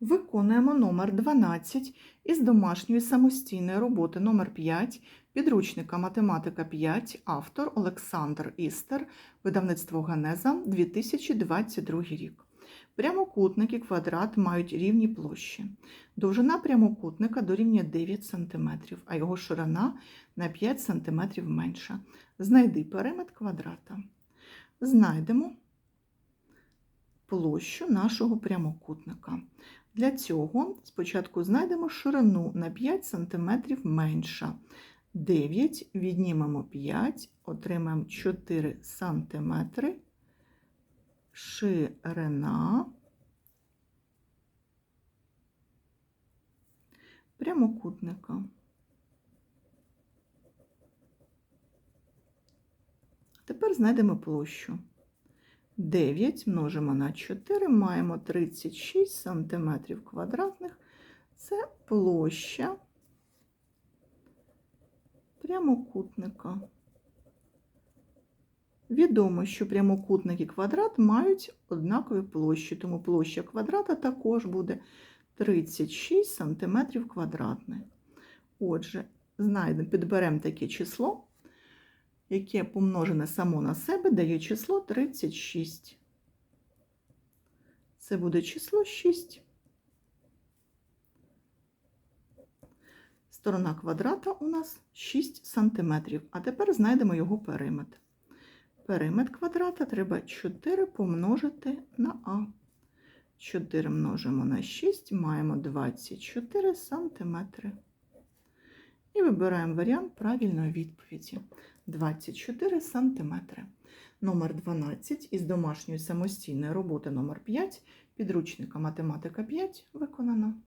Виконуємо номер 12 із домашньої самостійної роботи номер 5 підручника Математика 5, автор Олександр Істер, видавництво Генеза, 2022 рік. Прямокутник і квадрат мають рівні площі. Довжина прямокутника дорівнює 9 см, а його ширина на 5 см менша. Знайди периметр квадрата. Знайдемо площу нашого прямокутника. Для цього спочатку знайдемо ширину на 5 см менша. 9 віднімемо 5, отримаємо 4 см. Ширина прямокутника. Тепер знайдемо площу. 9 множимо на 4, маємо 36 см квадратних. Це площа прямокутника. Відомо, що прямокутник і квадрат мають однакові площі, тому площа квадрата також буде 36 см квадратних. Отже, знайдемо, підберемо таке число яке помножене само на себе дає число 36. Це буде число 6. Сторона квадрата у нас 6 см. А тепер знайдемо його периметр. Периметр квадрата треба 4 помножити на А. 4 множимо на 6, маємо 24 см. І вибираємо варіант правильної відповіді. 24 см. Номер 12 із домашньої самостійної роботи номер 5 підручника Математика 5 виконано.